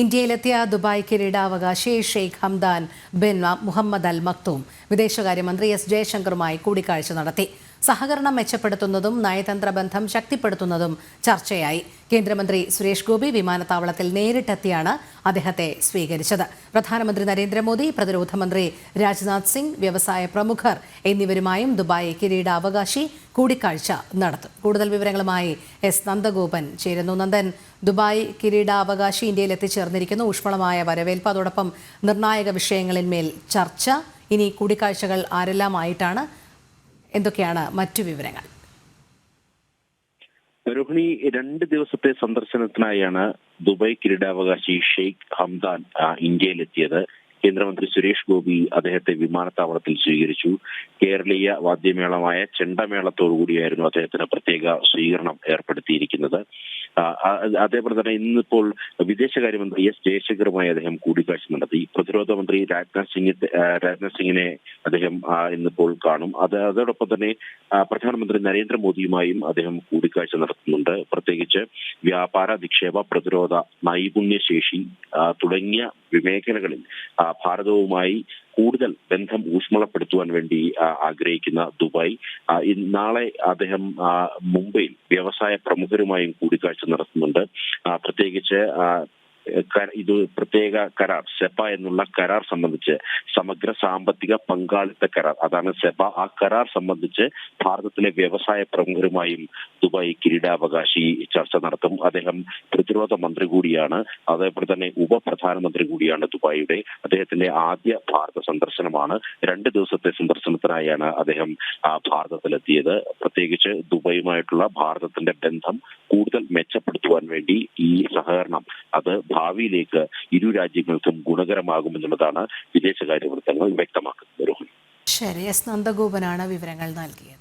ഇന്ത്യയിലെത്തിയ Dubai കിരീടാവകാശി Sheikh Hamdan bin Mohammed Al Maktoum. വിദേശകാര്യമന്ത്രി S ജയശങ്കറുമായി കൂടിക്കാഴ്ച നടത്തി. സഹകരണം മെച്ചപ്പെടുത്തുന്നതും നയതന്ത്ര ബന്ധം ശക്തിപ്പെടുത്തുന്നതും ചർച്ചയായി. കേന്ദ്രമന്ത്രി സുരേഷ് ഗോപി വിമാനത്താവളത്തിൽ നേരിട്ടെത്തിയാണ് അദ്ദേഹത്തെ സ്വീകരിച്ചത്. പ്രധാനമന്ത്രി നരേന്ദ്രമോദി പ്രതിരോധ മന്ത്രി രാജ്നാഥ് സിംഗ് വ്യവസായ പ്രമുഖർ എന്നിവരുമായും ദുബായ് കിരീടാവകാശി കൂടിക്കാഴ്ച നടത്തും. കൂടുതൽ വിവരങ്ങളുമായി എസ് നന്ദഗോപൻ ചേരുന്നു. നന്ദൻ ദുബായ് കിരീടാവകാശി ഇന്ത്യയിൽ എത്തിച്ചേർന്നിരിക്കുന്നു. ഊഷ്മളമായ വരവേൽപ്പ് അതോടൊപ്പം നിർണായക വിഷയങ്ങളിന്മേൽ ചർച്ച. ഇനി കൂടിക്കാഴ്ചകൾ ആരെല്ലാമായിട്ടാണ് എന്തൊക്കെയാണ് മറ്റു വിവരങ്ങൾ? രോഹിണി രണ്ട് ദിവസത്തെ സന്ദർശനത്തിനായാണ് ദുബായ് കിരീടാവകാശി ഷെയ്ഖ് ഹംദാൻ ഇന്ത്യയിലെത്തിയത്. കേന്ദ്രമന്ത്രി സുരേഷ് ഗോപി അദ്ദേഹത്തെ വിമാനത്താവളത്തിൽ സ്വീകരിച്ചു. കേരളീയ വാദ്യമേളമായ ചെണ്ടമേളത്തോടുകൂടിയായിരുന്നു അദ്ദേഹത്തിന് പ്രത്യേക സ്വീകരണം ഏർപ്പെടുത്തിയിരിക്കുന്നത്. അതേപോലെ തന്നെ ഇന്നിപ്പോൾ വിദേശകാര്യമന്ത്രി എസ് ജയശങ്കറുമായി അദ്ദേഹം കൂടിക്കാഴ്ച നടത്തി. പ്രതിരോധ മന്ത്രി രാജ്നാഥ് സിംഗ് രാജ്നാഥ് സിംഗിനെ അദ്ദേഹം ഇന്നിപ്പോൾ കാണും. അത് അതോടൊപ്പം തന്നെ പ്രധാനമന്ത്രി നരേന്ദ്രമോദിയുമായും അദ്ദേഹം കൂടിക്കാഴ്ച നടത്തുന്നുണ്ട്. പ്രത്യേകിച്ച് വ്യാപാര നിക്ഷേപ പ്രതിരോധ നൈപുണ്യശേഷി തുടങ്ങിയ മേഖലകളിൽ ഭാരതവുമായി കൂടുതൽ ബന്ധം ഊഷ്മളപ്പെടുത്തുവാൻ വേണ്ടി ആഗ്രഹിക്കുന്ന ദുബായ്. നാളെ അദ്ദേഹം മുംബൈയിൽ വ്യവസായ പ്രമുഖരുമായും കൂടിക്കാഴ്ച നടത്തുന്നുണ്ട്. പ്രത്യേകിച്ച് ഇത് പ്രത്യേക കരാർ സെബ എന്നുള്ള കരാർ സംബന്ധിച്ച് സമഗ്ര സാമ്പത്തിക പങ്കാളിത്ത കരാർ. അതാണ് സെബ. ആ കരാർ സംബന്ധിച്ച് ഭാരതത്തിലെ വ്യവസായ പ്രമുഖരുമായും ദുബായ് കിരീടാവകാശി ചർച്ച നടത്തും. അദ്ദേഹം പ്രതിരോധ മന്ത്രി കൂടിയാണ്. അതേപോലെ തന്നെ ഉപപ്രധാനമന്ത്രി കൂടിയാണ് ദുബായിയുടെ. അദ്ദേഹത്തിന്റെ ആദ്യ ഭാരത സന്ദർശനമാണ്. രണ്ട് ദിവസത്തെ സന്ദർശനത്തിനായാണ് അദ്ദേഹം ഭാരതത്തിലെത്തിയത്. പ്രത്യേകിച്ച് ദുബായുമായിട്ടുള്ള ഭാരതത്തിന്റെ ബന്ധം കൂടുതൽ മെച്ചപ്പെടുത്തുവാൻ വേണ്ടി ഈ സഹകരണം അത് ഭാവിയിലേക്ക് ഇരു രാജ്യങ്ങൾക്കും ഗുണകരമാകുമെന്നുള്ളതാണ് വിദേശകാര്യ വൃത്തങ്ങൾ വ്യക്തമാക്കുന്നത്. ശരി എസ് നന്ദഗോപനാണ് വിവരങ്ങൾ നൽകിയത്.